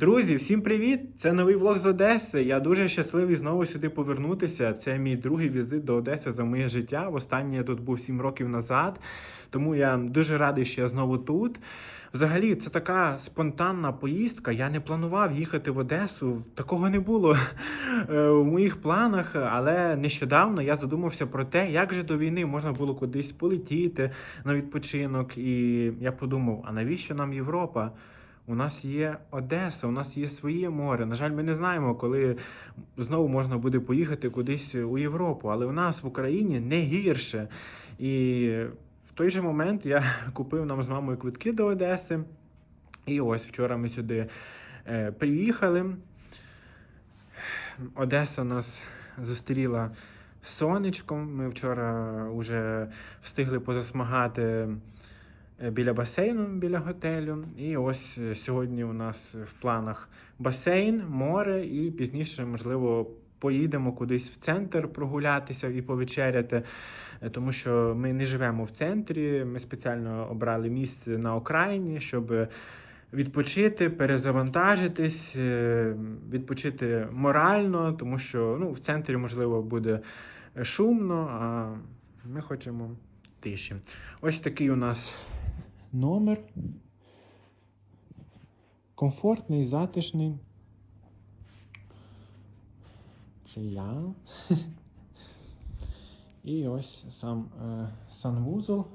Друзі, всім привіт! Це новий влог з Одеси. Я дуже щасливий знову сюди повернутися. Це мій другий візит до Одеси за моє життя. Востаннє я тут був 7 років назад, тому я дуже радий, що я знову тут. Взагалі, це така спонтанна поїздка. Я не планував їхати в Одесу. Такого не було е, в моїх планах. Але нещодавно я задумався про те, як же до війни можна було кудись полетіти на відпочинок. І я подумав: а навіщо нам Європа? У нас є Одеса, у нас є своє море. На жаль, ми не знаємо, коли знову можна буде поїхати кудись у Європу, але у нас в Україні не гірше. І в той же момент я купив нам з мамою квитки до Одеси. І ось вчора ми сюди е, приїхали. Одеса нас зустріла сонечком. Ми вчора вже встигли позасмагати біля басейну, біля готелю. І ось е, сьогодні у нас в планах басейн, море, і пізніше, можливо, поїдемо кудись в центр прогулятися і повечеряти. Е, Тому що ми не живемо в центрі. Ми спеціально обрали місце на окраїні, щоб відпочити, перезавантажитись, е, відпочити морально, тому що ну, в центрі, можливо, буде шумно, а ми хочемо тиші. Ось такий у нас номер. Комфортний, затишний. Це я. І ось сам е, санвузол.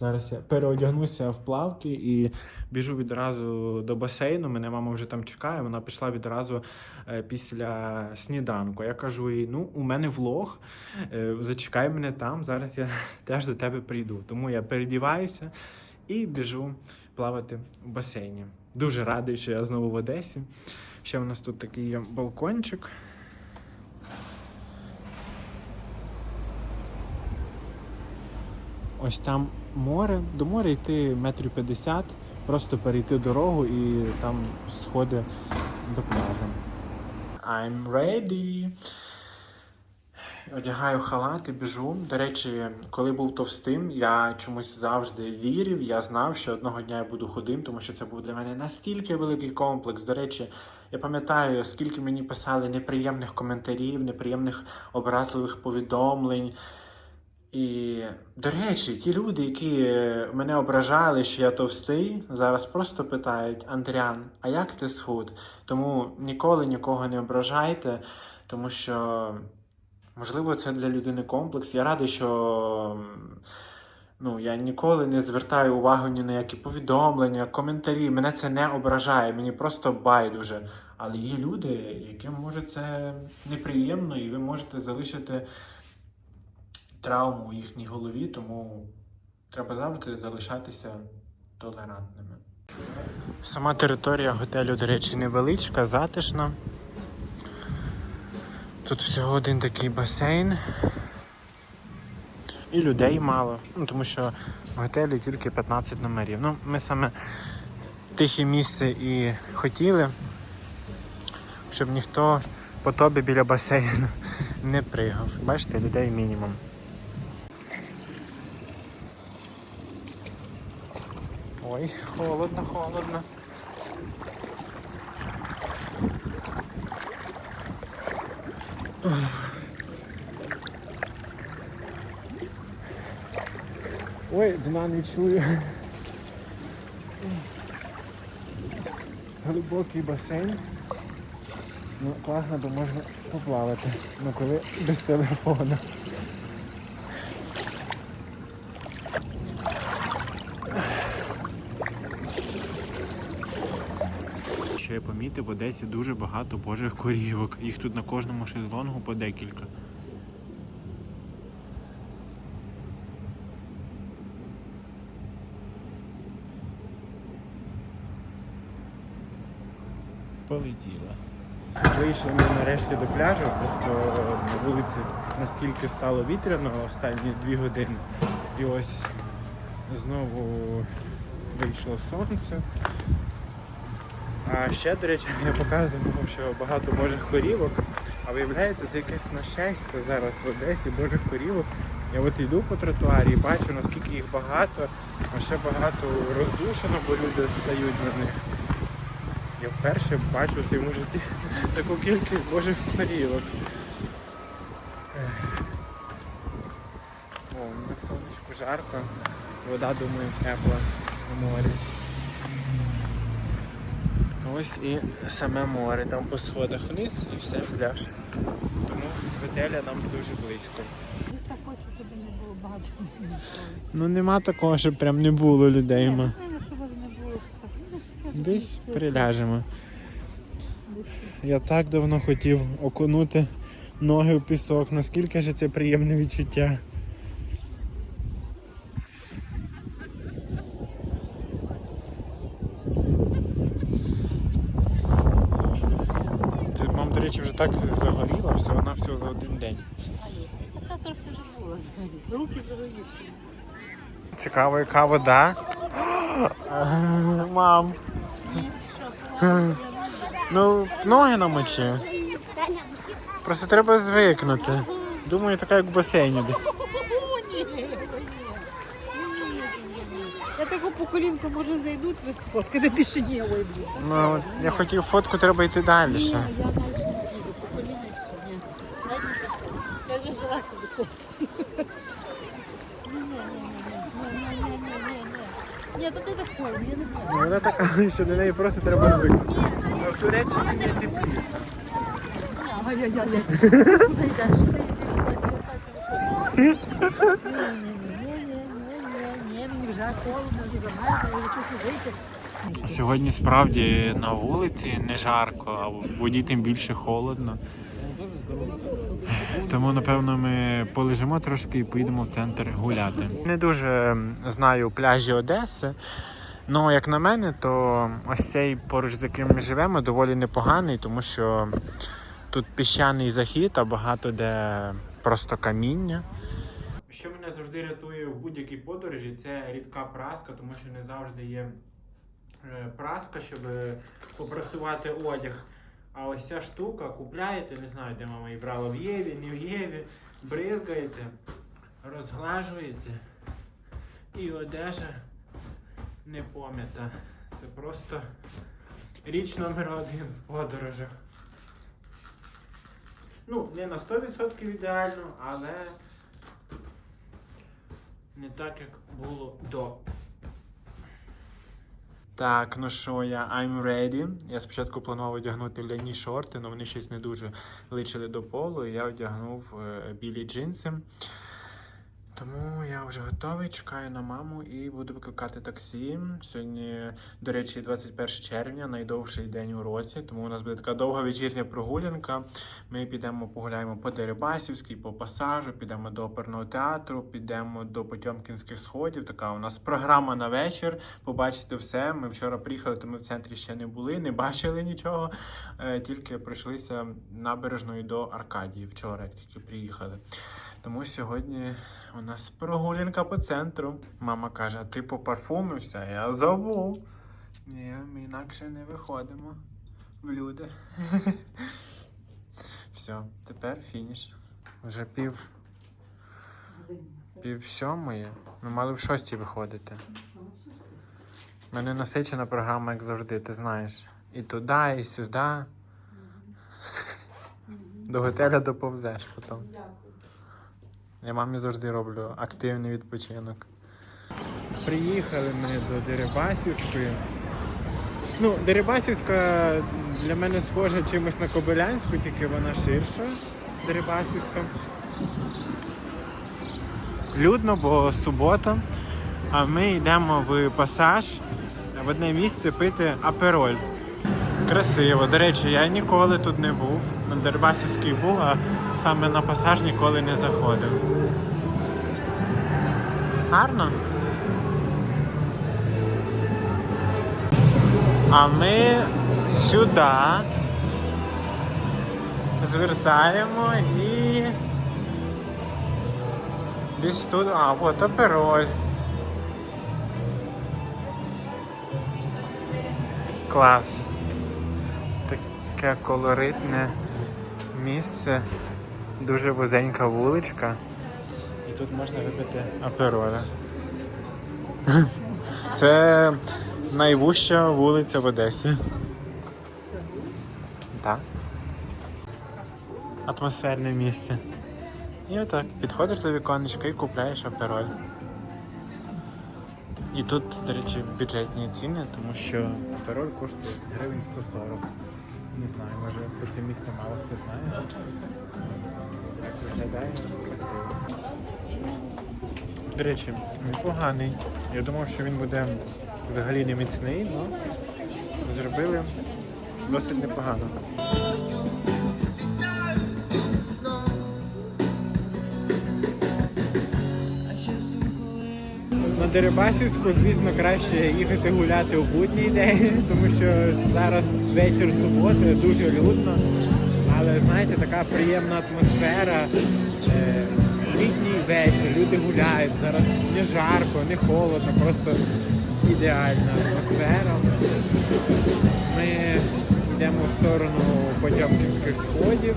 Зараз я переодягнуся в плавки і біжу відразу до басейну. Мене мама вже там чекає. Вона пішла відразу е, після сніданку. Я кажу їй: ну, у мене влог, е, зачекай мене там. Зараз я теж до тебе прийду. Тому я передіваюся і біжу плавати в басейні. Дуже радий, що я знову в Одесі. Ще у нас тут такий є балкончик. Ось там море. До моря йти метрів 50, просто перейти дорогу і там сходи до пляжу. I'm ready. Одягаю халат і біжу. До речі, коли був товстим, я чомусь завжди вірив. Я знав, що одного дня я буду худим, тому що це був для мене настільки великий комплекс. До речі, я пам'ятаю, скільки мені писали неприємних коментарів, неприємних образливих повідомлень. І, до речі, ті люди, які мене ображали, що я товстий, зараз просто питають: Андріан, а як ти схуд? Тому ніколи нікого не ображайте, тому що, можливо, це для людини комплекс. Я радий, що ну, я ніколи не звертаю увагу ні на які повідомлення, коментарі. Мене це не ображає, мені просто байдуже. Але є люди, яким може це неприємно, і ви можете залишити травму у їхній голові, тому треба завжди залишатися толерантними. Сама територія готелю, до речі, невеличка, затишна. Тут всього один такий басейн. І людей мало, ну, тому що в готелі тільки 15 номерів. Ну, ми саме тихе місце і хотіли, щоб ніхто по тобі біля басейну не пригав. Бачите, людей мінімум. Ой, холодно, холодно. Ой, дна не чую. Глибокий басейн. Ну, класно, бо можна поплавати. Ну коли без телефона. Що я помітив, в Одесі дуже багато божих корівок. Їх тут на кожному шезлонгу по декілька. Полетіла. Вийшли ми нарешті до пляжу, просто на вулиці настільки стало вітряно останні дві години. І ось знову вийшло сонце. А ще, до речі, я показував, що багато божих корівок. А виявляється, це якесь нашестя зараз в Одесі божих корівок. Я от йду по тротуарі і бачу, наскільки їх багато, а ще багато роздушено, бо люди стають на них. Я вперше бачу в своєму житті таку кількість божих. Ех. О, на сонечку жарко. Вода, думаю, тепла в морі. Ось і саме море, там по сходах вниз і все пляж. Тому готеля нам дуже близько. Я так хочу, щоб не було багато. Ну нема такого, щоб прям не було людей. так. ну, скажімо, Десь приляжемо. Я так давно хотів окунути ноги в пісок. Наскільки ж це приємне відчуття. Ти, мам, до речі, вже так загоріла, все, вона все за один день. Така трохи вже була взагалі. Руки завеліші. Цікаво, яка вода. Мам. Ну, ноги намочи. Просто треба звикнути. Думаю, така як в басейні десь. Я таку по колінку може зайдуть ви сфоткати, більше ні, ой, блін. Ну, я хотів фотку, треба йти далі. Ні, ще. я далі не піду, по коліна і все, ні. Навіть не просила. Я вже здалека до хлопців. Ні, ні, ні, ні, ні, ні, ні, ні, ні. То ти такой, я не Ну. Вона така, що до неї просто треба звикнути. Ні, А в Туреччині є тепліше. Ай-яй-яй. Куди йдеш? Ти Ні, мені вже холодно, вже замерзла, я хочу вийти. Сьогодні справді на вулиці не жарко, а в воді тим більше холодно. Тому, напевно, ми полежимо трошки і поїдемо в центр гуляти. Не дуже знаю пляжі Одеси. Ну, як на мене, то ось цей поруч, з яким ми живемо, доволі непоганий, тому що тут піщаний захід, а багато де просто каміння. Що мене завжди рятує в будь-якій подорожі, це рідка праска, тому що не завжди є е, праска, щоб попрасувати одяг. А ось ця штука купляєте, не знаю, де мама її брала в Єві, не в Єві, бризгаєте, розглажуєте, і одежа не пом'ята. Це просто річ номер один в подорожах. Ну, не на 100% ідеально, але не так, як було до. Так, ну що, я I'm ready. Я спочатку планував одягнути ляні шорти, але вони щось не дуже личили до полу, і я одягнув е, білі джинси. Тому я вже готовий, чекаю на маму і буду викликати таксі. Сьогодні, до речі, 21 червня, найдовший день у році, тому у нас буде така довга вечірня прогулянка. Ми підемо погуляємо по Дерибасівській, по пасажу, підемо до оперного театру, підемо до Потьомкінських сходів. Така у нас програма на вечір. Побачите все. Ми вчора приїхали, то ми в центрі ще не були, не бачили нічого. Е, Тільки пройшлися набережною до Аркадії вчора, як тільки приїхали. Тому сьогодні у нас прогулянка по центру. Мама каже, ти попарфумився? Я забув. Ні, ми інакше не виходимо в люди. Все, тепер фініш. Вже пів, пів сьомої. Ми мали в шостій виходити. У мене насичена програма, як завжди, ти знаєш. І туди, і сюди. До готеля доповзеш потім. Я мамі завжди роблю активний відпочинок. Приїхали ми до Дерибасівської. Ну, Дерибасівська для мене схожа чимось на Кобилянську, тільки вона ширша. Дерибасівська. Людно, бо субота. А ми йдемо в пасаж в одне місце пити апероль. Красиво. До речі, я ніколи тут не був. На Дербасівській був, а саме на пасаж ніколи не заходив. Гарно? А ми сюди звертаємо і десь тут. А, от апероль. Клас. Таке колоритне місце, дуже вузенька вуличка. І тут можна випити апероля. Це найвужча вулиця в Одесі. Так. Атмосферне місце. І отак, підходиш до віконечка і купляєш апероль. І тут, до речі, бюджетні ціни, тому що апероль коштує гривень 140. Не знаю, може про це місце мало хто знає. Виглядає. До речі, непоганий. Я думав, що він буде взагалі не міцний, але зробили досить непогано. На Дерибасівську, звісно, краще їхати гуляти у будній день, тому що зараз вечір суботи, дуже людно. Але знаєте, така приємна атмосфера. Е, Літній вечір, люди гуляють, зараз не жарко, не холодно, просто ідеальна атмосфера. Ми йдемо в сторону Потьомкінських сходів.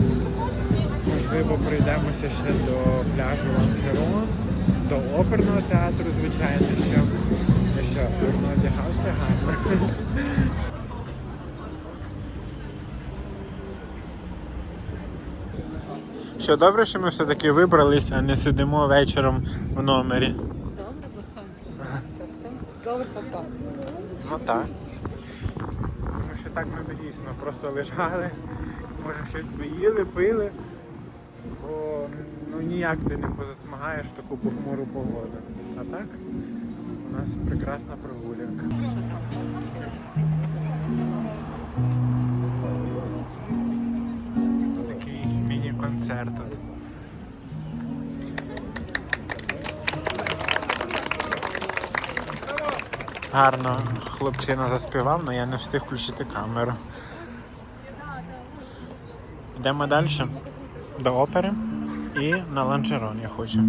Можливо, прийдемося ще до пляжу Ланжерон, до оперного театру, звичайно, що я що, одягався гарно. Що добре, що ми все-таки вибрались, а не сидимо вечором в номері. Добре, бо сонце. Сонце добре показує. Ну так. Тому що так ми б дійсно просто лежали, може щось би їли, пили, бо ну ніяк ти не позасмагаєш таку похмуру погоду. А так у нас прекрасна прогулянка. Гарно хлопчина заспівав, але я не встиг включити камеру. Йдемо далі до опери і на ланчерон я хочу.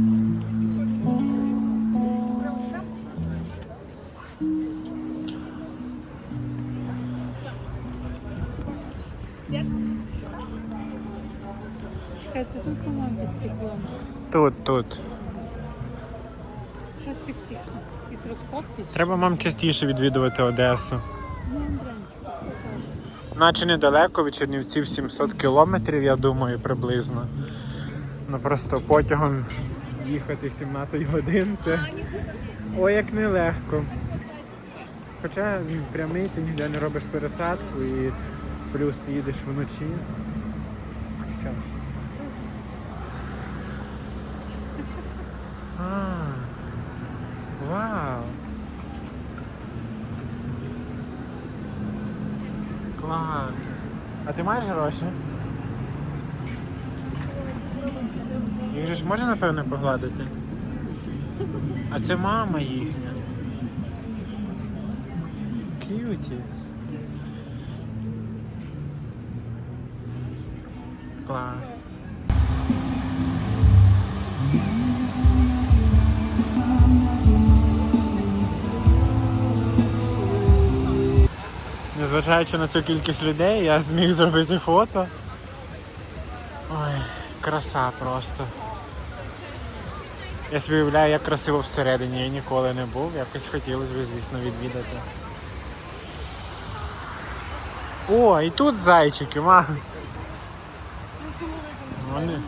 Це тут, по-моєму, під стеклом. Тут, тут. Розкопки? Треба вам частіше відвідувати Одесу. Ну, Наче недалеко від Чернівців 700 кілометрів, я думаю, приблизно. Ну просто потягом їхати 17 годин це ой як нелегко. Хоча прямий, ти ніде не робиш пересадку і плюс ти їдеш вночі. А, вау! Клас. А ти маєш гроші? Їх же ж можна, напевно, погладити? А це мама їхня. К'юті. Незважаючи на цю кількість людей, я зміг зробити фото. Ой, краса просто. Я собі уявляю, як красиво всередині, я ніколи не був, якось хотілося б, звісно, відвідати. О, і тут зайчики, мам. Вони.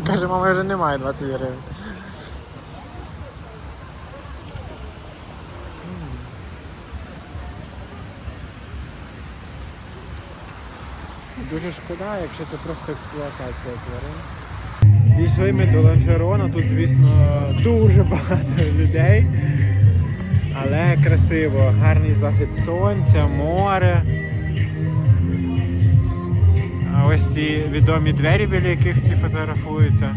Каже, мама вже немає 20 гривень. Дуже шкода, якщо це просто експлуатація тварин. Дійшли ми до Ланжерона, тут, звісно, дуже багато людей. Але красиво, гарний захід сонця, море. А ось ці відомі двері, біля яких всі фотографуються.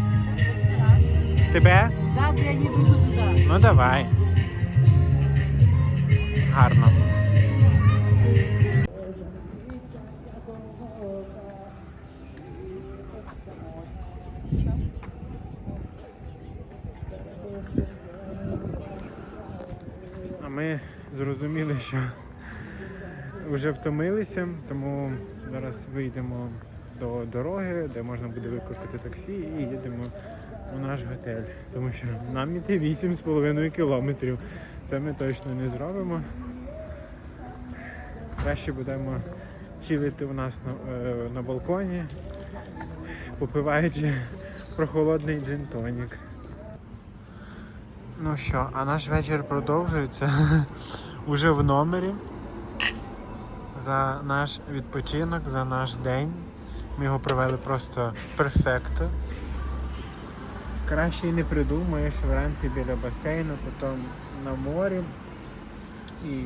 Тебе? Ззаду я не буду туди. Ну давай. Гарно. Ми зрозуміли, що вже втомилися, тому зараз вийдемо до дороги, де можна буде викликати таксі і їдемо у наш готель. Тому що нам іти 8,5 кілометрів. Це ми точно не зробимо. Краще будемо чилити у нас на, е, на балконі, попиваючи прохолодний джин-тонік. Ну що, а наш вечір продовжується уже в номері. За наш відпочинок, за наш день. Ми його провели просто перфекто. Краще і не придумаєш вранці біля басейну, потім на морі і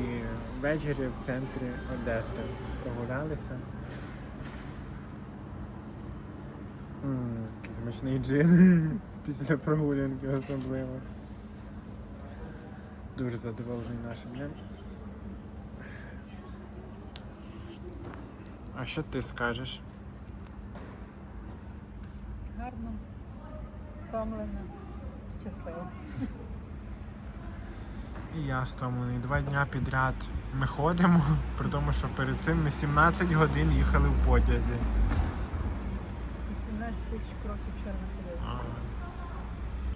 ввечері в центрі Одеси. Прогулялися. Смачний джин після прогулянки особливо. Дуже задоволений нашим днем. А що ти скажеш? Гарно, стомлена, щаслива. І я стомлений. Два дня підряд ми ходимо, при тому, що перед цим ми 17 годин їхали в потязі. 18 тисяч кроків.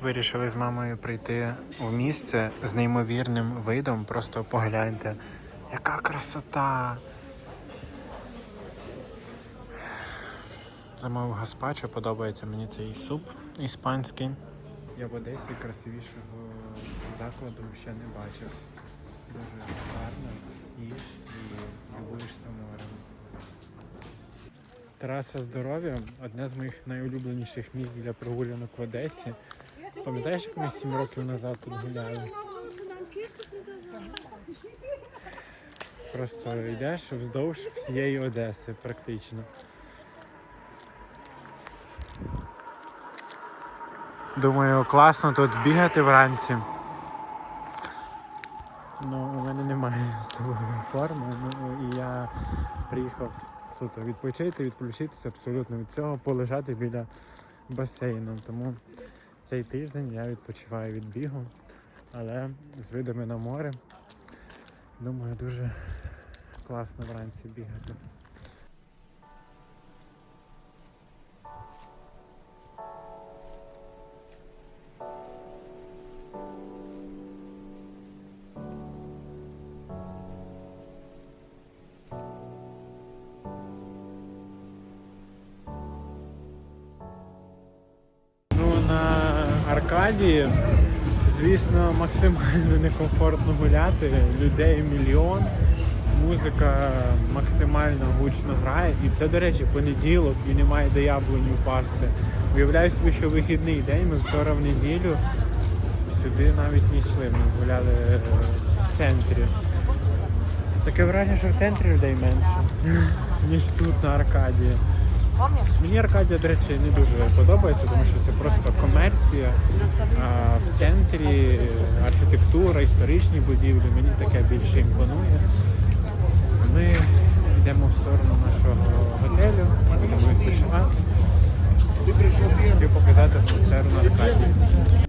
Вирішили з мамою прийти в місце з неймовірним видом. Просто погляньте, яка красота! Замовив гаспачо, подобається мені цей суп іспанський. Я в Одесі красивішого закладу ще не бачив. Дуже гарно, їж і любуєшся морем. Тераса здоров'я одне з моїх найулюбленіших місць для прогулянок в Одесі. Пам'ятаєш, як ми 7 років назад тут гуляли? Просто йдеш вздовж всієї Одеси практично. Думаю, класно тут бігати вранці. Ну, у мене немає собою форми, ну і я приїхав суто відпочити, відключитися абсолютно від цього, полежати біля басейну. Тому цей тиждень я відпочиваю від бігу, але з видами на море. Думаю, дуже класно вранці бігати. Аркадії, звісно, максимально некомфортно гуляти. Людей мільйон, музика максимально гучно грає. І це, до речі, понеділок і немає де яблуні впасти. Уявляю собі, що вихідний день, ми вчора в неділю сюди навіть не йшли. Ми гуляли е, в центрі. Таке враження, що в центрі людей менше, ніж тут на Аркадії. Мені Аркадія, до речі, не дуже подобається, тому що це просто комерція. А в центрі архітектура, історичні будівлі, мені таке більше імпонує. Ми йдемо в сторону нашого готелю, будемо відпочивати. Хочу показати атмосферу на Аркадії.